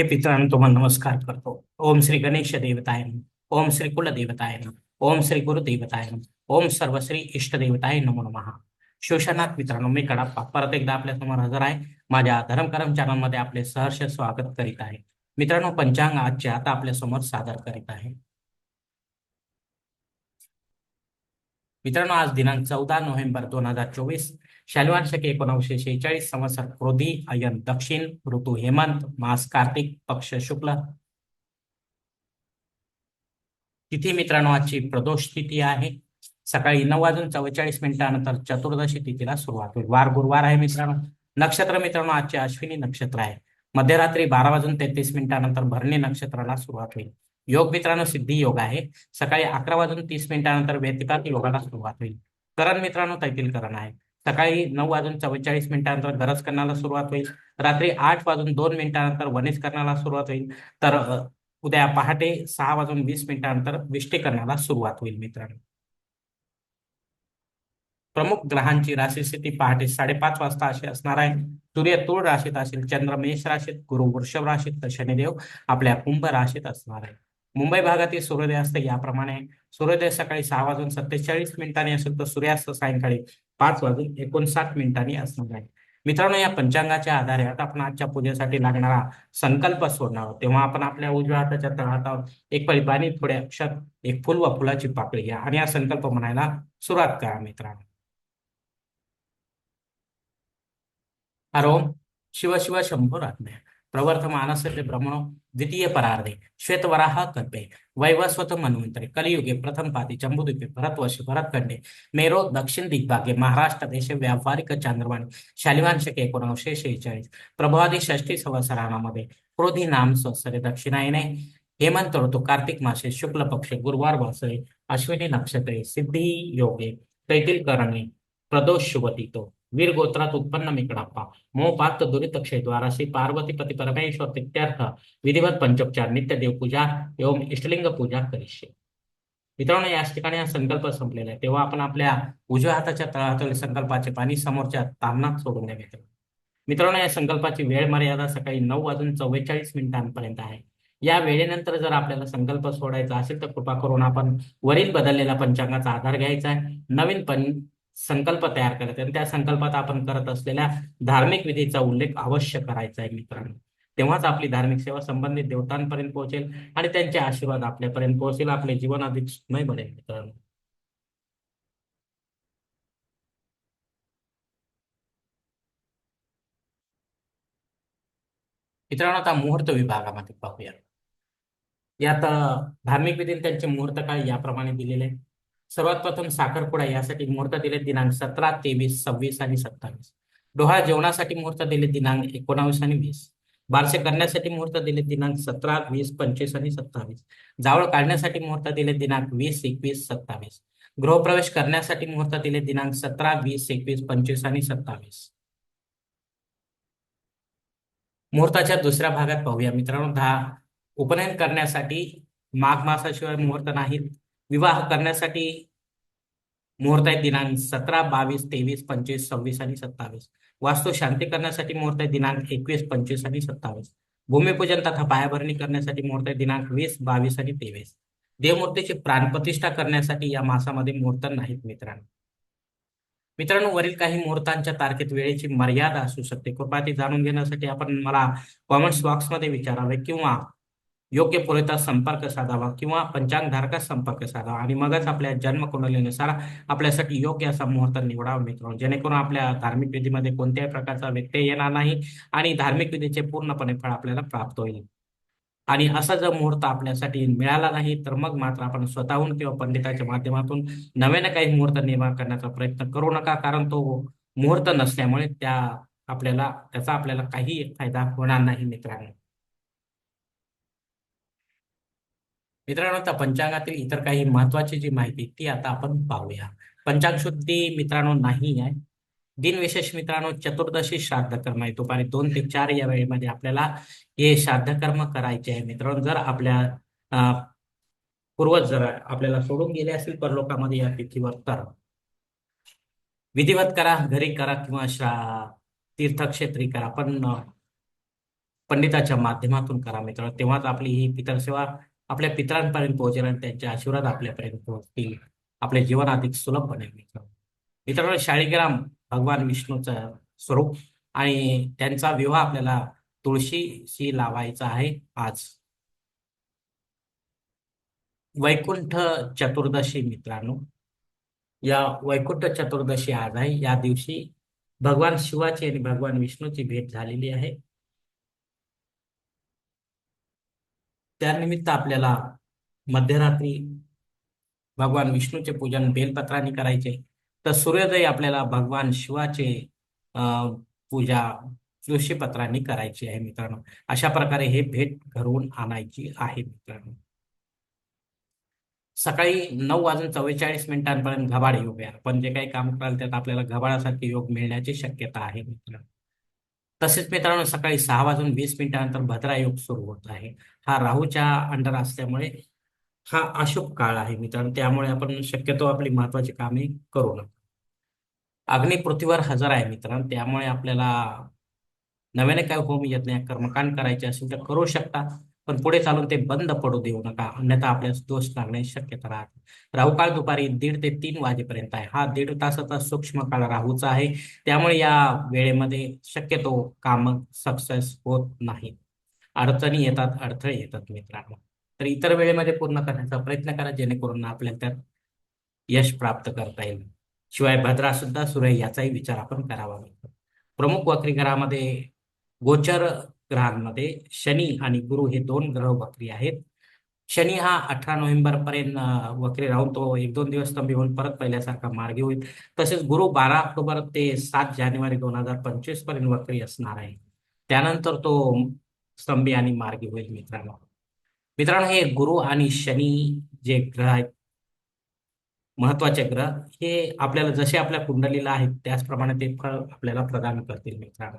हे पितरांनो तुम्हाला नमस्कार करतो. ओम श्री गणेश देवताय ओम श्री कुल देवताय ओम श्री गुरु देवताय नमः. ओम सर्वश्री इष्ट देवताय नमो नमः. शिवशनाथ मित्रांनो मी कडाप्पा. परत एकदा आपल्यासमोर हजर आहे. माझ्या धर्मकरम चॅनलमध्ये आपले सहर्ष स्वागत करीत आहे. मित्रांनो पंचांग आजचे आता आपल्यासमोर सादर करीत आहे. मित्रांनो आज दिनांक चौदा नोव्हेंबर दोन हजार चोवीस. शनिवार शके एकोणीसशे शेहेचाळीस संवत्सर क्रोधी अयन दक्षिण ऋतू हेमंत मास कार्तिक पक्ष शुक्ल. तिथी मित्रांनो आजची प्रदोष तिथी आहे. सकाळी नऊ वाजून चव्वेचाळीस मिनिटानंतर चतुर्दशी तिथीला सुरुवात होईल. वार गुरुवार आहे मित्रांनो. नक्षत्र मित्रांनो आजचे अश्विनी नक्षत्र आहे. मध्यरात्री बारा वाजून तेहतीस मिनिटानंतर भरणी नक्षत्राला सुरुवात होईल. योग मित्रांनो सिद्धी योग आहे. सकाळी अकरा वाजून तीस मिनिटानंतर व्यतिपात योगाला सुरुवात होईल. करण मित्रांनो तैतील करण आहे. सकाळी नऊ वाजून चव्वेचाळीस मिनिटानंतर घरस्करणाला सुरुवात होईल. रात्री आठ वाजून दोन मिनिटानंतर वनेस्करणाला सुरुवात होईल. तर उद्या पहाटे सहा वाजून वीस मिनिटानंतर विष्टीकरणाला सुरुवात होईल मित्रांनो. प्रमुख ग्रहांची राशी स्थिती पहाटे साडेपाच वाजता अशी असणार आहे. सूर्य तूळ राशीत असेल चंद्र मेष राशीत गुरु वृषभ राशीत तर शनिदेव आपल्या कुंभ राशीत असणार आहे. मुंबई भागातील सूर्योदय असते याप्रमाणे. सूर्योदय सकाळी सहा वाजून सत्तेचाळीस मिनिटांनी असेल तर सूर्यास्त सायंकाळी पाच वाजून एकोणसाठ मिनिटांनी असणार आहे. मित्रांनो या पंचांगाच्या आधारे आता आपण आजच्या पूजेसाठी लागणारा संकल्प सोडणार आहोत. तेव्हा आपण आपल्या उजव्या हाताच्या तळहातावर एक पळी थोडे अक्षर एक फुल व फुलाची पाकळी घ्या. आणि हा संकल्प म्हणायला सुरुवात करा मित्रांनो. हरोम शिव शिव शंभुरात्म्य प्रवर्तमानस्य ब्रह्मणो द्वितीय परार्धे श्वेतवराह कल्पे। वैवस्वत मन्वंतरे कलियुगे प्रथम पाती चंबुद्वीपे भरतवर्षे भरतखंडे मेरो दक्षिण दिग्भागे महाराष्ट्र देशे व्यावहारिक चांद्रवाणी शालिवांशक एकोणीसशे शेहेचाळीस प्रभावादी षष्टी संवत्सरामध्ये क्रोधी नाम संवत्सरे दक्षिणायने हेमंत ऋतू कार्तिक मासे शुक्ल पक्ष गुरुवार वासरे अश्विनी नक्षत्रे सिद्धी योगे तैतील करणे प्रदोष शुभतितो वीर गोत्रात उत्पन्न मिकडाप्पा. मोपात दुरितक्षय क्षेद्वारा श्री पार्वती पती परमेश्वर प्रित्यर्थ विधिवत पंचोपचार नित्य देवपूजा एवं इष्टलिंग पूजा करिष्ये. मित्रांनो याच ठिकाणी हा संकल्प संपलेला आहे. तेव्हा आपण आपल्या उजव्या हाताच्या तळातळी संकल्पाचे पाणी समोरच्या तामनात सोडून द्यावे मित्रांनो या संकल्पाची वेळ मर्यादा सकाळी नऊ वाजून चव्वेचाळीस मिनिटांपर्यंत आहे. या वेळेनंतर जर आपल्याला संकल्प सोडायचा असेल तर कृपा करून आपण वरील बदललेल्या पंचांगाचा आधार घ्यायचा आहे. नवीन पण संकल्प तयार करायचा. आणि त्या संकल्पात आपण करत असलेल्या धार्मिक विधीचा उल्लेख अवश्य करायचा आहे मित्रांनो. तेव्हाच आपली धार्मिक सेवा संबंधित देवतांपर्यंत पोहोचेल आणि त्यांचे आशीर्वाद आपल्यापर्यंत पोहोचेल. आपले जीवन अधिक सुखमय बनेल मित्रांनो. मित्रांनो आता मुहूर्त विभागामध्ये पाहूया. यात धार्मिक विधी त्यांचे मुहूर्त काळ याप्रमाणे दिलेले आहे. सर्वात प्रथम साखरपुडा यासाठी मुहूर्त दिले दिनांक सतरा तेवीस सव्वीस आणि सत्तावीस. डोहाळ जेवणासाठी मुहूर्त दिले दिनांक एकोणावीस आणि वीस. बारसे करण्यासाठी मुहूर्त दिले दिनांक सतरा वीस पंचवीस आणि सत्तावीस. जावळ काढण्यासाठी मुहूर्त दिले दिनांक वीस एकवीस सत्तावीस. गृहप्रवेश करण्यासाठी मुहूर्त दिले दिनांक सतरा वीस एकवीस पंचवीस आणि सत्तावीस. मुहूर्ताच्या दुसऱ्या भागात पाहूया. मित्रांनो दहा. उपनयन करण्यासाठी माघ मासाशिवाय मुहूर्त नाहीत. विवाह करण्यासाठी मुहूर्त आहे दिनांक सतरा बावीस तेवीस पंचवीस सव्वीस आणि सत्तावीस. वास्तू शांती करण्यासाठी मुहूर्त आहे दिनांक एकवीस पंचवीस आणि सत्तावीस. भूमिपूजन तथा पायाभरणी करण्यासाठी मुहूर्त आहे दिनांक वीस बावीस आणि तेवीस. देवमूर्तीची प्राणप्रतिष्ठा करण्यासाठी या मासामध्ये मुहूर्त नाहीत मित्रांनो. मित्रांनो वरील काही मुहूर्तांच्या तारखेत वेळेची मर्यादा असू शकते. कृपया ती जाणून घेण्यासाठी आपण मला कॉमेंट्स बॉक्समध्ये विचारावे किंवा योग्य पुरेसा संपर्क साधावा किंवा पंचांगधारकास संपर्क साधावा. आणि मगच आपल्या जन्मकुंडलीनुसार आपल्यासाठी योग्य असा मुहूर्त निवडावा मित्रांनो. जेणेकरून आपल्या धार्मिक विधीमध्ये कोणत्याही प्रकारचा व्यत्यय येणार नाही आणि धार्मिक विधीचे पूर्णपणे फळ आपल्याला प्राप्त होईल. आणि असा जर मुहूर्त आपल्यासाठी मिळाला नाही तर मग मात्र आपण स्वतःहून किंवा पंडिताच्या माध्यमातून नव्याने काही मुहूर्त निर्माण करण्याचा प्रयत्न करू नका. कारण तो मुहूर्त नसल्यामुळे त्या आपल्याला त्याचा आपल्याला काही फायदा होणार नाही मित्रांनो. मित्रांनो आता पंचांगातील इतर काही महत्वाची जी माहिती ती आता आपण पाहूया. पंचांग शुद्धी मित्रांनो नाही आहे. दिनविशेष मित्रांनो चतुर्दशी श्राद्ध कर्म आहे. दुपारी दोन ते चार या वेळेमध्ये आपल्याला हे श्राद्ध कर्म करायचे आहे. मित्रांनो जर आपल्या अं, पूर्वज जर आपल्याला सोडून गेले असतील परलोकामध्ये या तिथीवर तर विधिवत करा घरी करा किंवा श्रा तीर्थक्षेत्री करा. पण पंडिताच्या माध्यमातून करा मित्रांनो. तेव्हाच आपली ही पितरसेवा आपल्या पितरांपर्यंत पोहोचेल आणि त्यांचे आशीर्वाद आपल्यापर्यंत पोहोचतील. आपले जीवन अधिक सुलभ बनेल मित्रांनो मित्रांनो शाळीग्राम भगवान विष्णूचं स्वरूप आणि त्यांचा विवाह आपल्याला तुळशीशी लावायचा आहे आज. वैकुंठ चतुर्दशी मित्रांनो या वैकुंठ चतुर्दशी आज आहे. या दिवशी भगवान शिवाची आणि भगवान विष्णूची भेट झालेली आहे. त्यानिमित्त आपल्याला मध्यरात्री भगवान विष्णूचे पूजन बेलपत्राने करायचे. तर सूर्योदय आपल्याला भगवान शिवाचे पूजा तुळशीपत्राने करायची आहे मित्रांनो. अशा प्रकारे हे भेट घडवून आणायची आहे मित्रांनो. सकाळी नऊ वाजून चव्वेचाळीस मिनिटांपर्यंत घबाड योग आहे. आपण जे काही काम कराल त्यात आपल्याला घबाडासारखे योग मिळण्याची शक्यता आहे मित्रांनो. तसेच मित्रांनो सकाळी सहा वाजून वीस मिनिटानंतर भद्रा योग सुरू होत आहे. हा राहूच्या अंडर असल्यामुळे हा अशुभ काळ आहे मित्रांनो. त्यामुळे आपण शक्यतो आपली महत्वाची कामे करू नका. अग्नी पृथ्वीवर हजर आहे मित्रांनो. त्यामुळे आपल्याला नव्याने काय होम यज्ञ कर्मकांड करायचे असेल तर करू शकता. पण पुढे चालून ते बंद पडू देऊ नका. अन्यथा आपल्यास दोष लागण्याची शक्यता राहते. राहू काळ दुपारी दीड ते तीन वाजेपर्यंत आहे. हा दीड तासाचा सूक्ष्म काळ राहूचा आहे. त्यामुळे या वेळेमध्ये शक्यतो काम सक्सेस होत नाही अडचणी येतात अडथळे येतात मित्रांनो. तर इतर वेळेमध्ये पूर्ण करण्याचा प्रयत्न करा जेणेकरून आपल्याला त्यात यश प्राप्त करता येईल. शिवाय भद्रा सुद्धा सूर्य याचाही विचार आपण करावा प्रमुख वक्री ग्रहामध्ये गोचर ग्रहांमध्ये शनी आणि गुरु हे दोन ग्रह वक्री आहेत. शनी हा अठरा नोव्हेंबर पर्यंत वक्री राहून तो एक दोन दिवस स्तंभी होऊन परत पहिल्यासारखा मार्गी होईल तसेच गुरु बारा ऑक्टोबर ते सात जानेवारी दोन हजार पंचवीसपर्यंत वक्री असणार आहे. त्यानंतर तो स्तंभी आणि मार्गी होईल मित्रांनो. मित्रांनो हे गुरु आणि शनी जे ग्रह आहेत महत्त्वाचे ग्रह हे आपल्याला जसे आपल्या कुंडलीला आहेत त्याचप्रमाणे ते फळ आपल्याला प्रदान करतील मित्रांनो.